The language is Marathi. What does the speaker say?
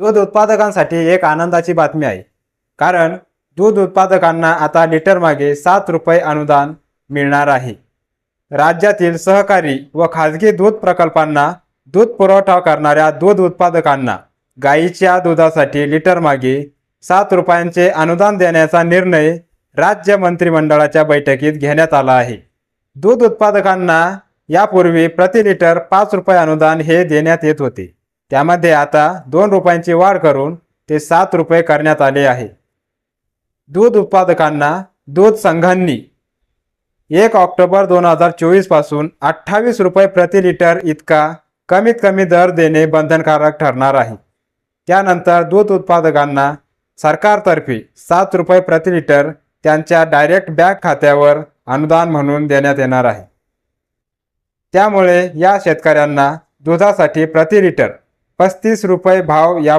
दूध उत्पादकांसाठी एक आनंदाची बातमी आहे. कारण दूध उत्पादकांना आता लिटरमागे सात रुपये अनुदान मिळणार आहे. राज्यातील सहकारी व खाजगी दूध प्रकल्पांना दूध पुरवठा करणाऱ्या दूध उत्पादकांना गाईच्या दुधासाठी लिटर मागे सात रुपयांचे अनुदान देण्याचा निर्णय राज्य मंत्रिमंडळाच्या बैठकीत घेण्यात आला आहे. दूध उत्पादकांना यापूर्वी प्रति लिटर पाच रुपये अनुदान हे देण्यात येत होते. त्यामध्ये आता दोन रुपयांची वाढ करून ते सात रुपये करण्यात आले आहे. दूध उत्पादकांना दूध संघांनी एक ऑक्टोबर दोन हजार चोवीसपासून अठ्ठावीस रुपये प्रति लिटर इतका कमीत कमी दर देणे बंधनकारक ठरणार आहे. त्यानंतर दूध उत्पादकांना सरकारतर्फे सात रुपये प्रति लिटर त्यांच्या डायरेक्ट बँक खात्यावर अनुदान म्हणून देण्यात येणार आहे. त्यामुळे या शेतकऱ्यांना दुधासाठी प्रति लिटर पस्तीस रुपये भाव या